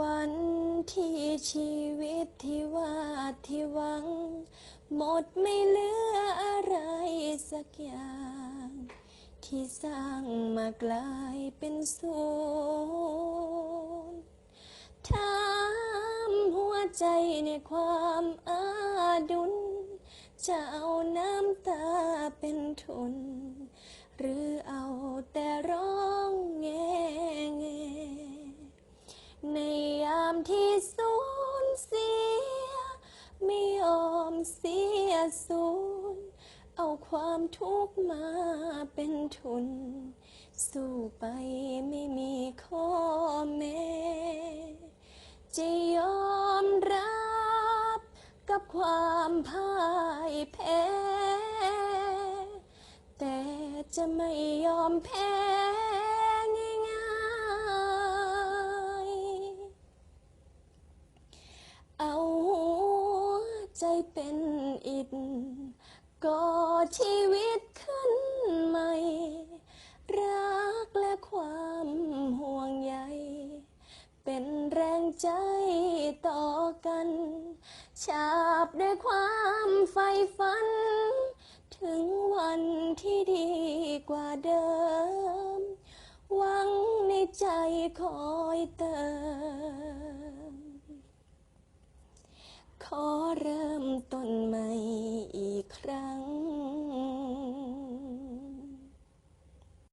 วันที่ชีวิตที่วาดที่หวัง หมดไม่เหลืออะไรสักอย่าง ที่สร้างมากลายเป็นศูนย์ถามหัวใจในความอาดุลจะเอาน้ำตาเป็นทุน เสียสูญเอาความทุกข์มาเป็นทุน สู้ไปไม่มีข้อแม้จะยอมรับกับความพ่ายแพ้ แต่จะไม่ยอมแพ้ ใจเป็นอิฐก่อชีวิตขึ้นใหม่ รักและความห่วงใยเป็นแรงใจต่อกัน ฉาบด้วยความใฝ่ฝัน ถึงวันที่ดีกว่าเดิม หวังในใจคอยเติม ข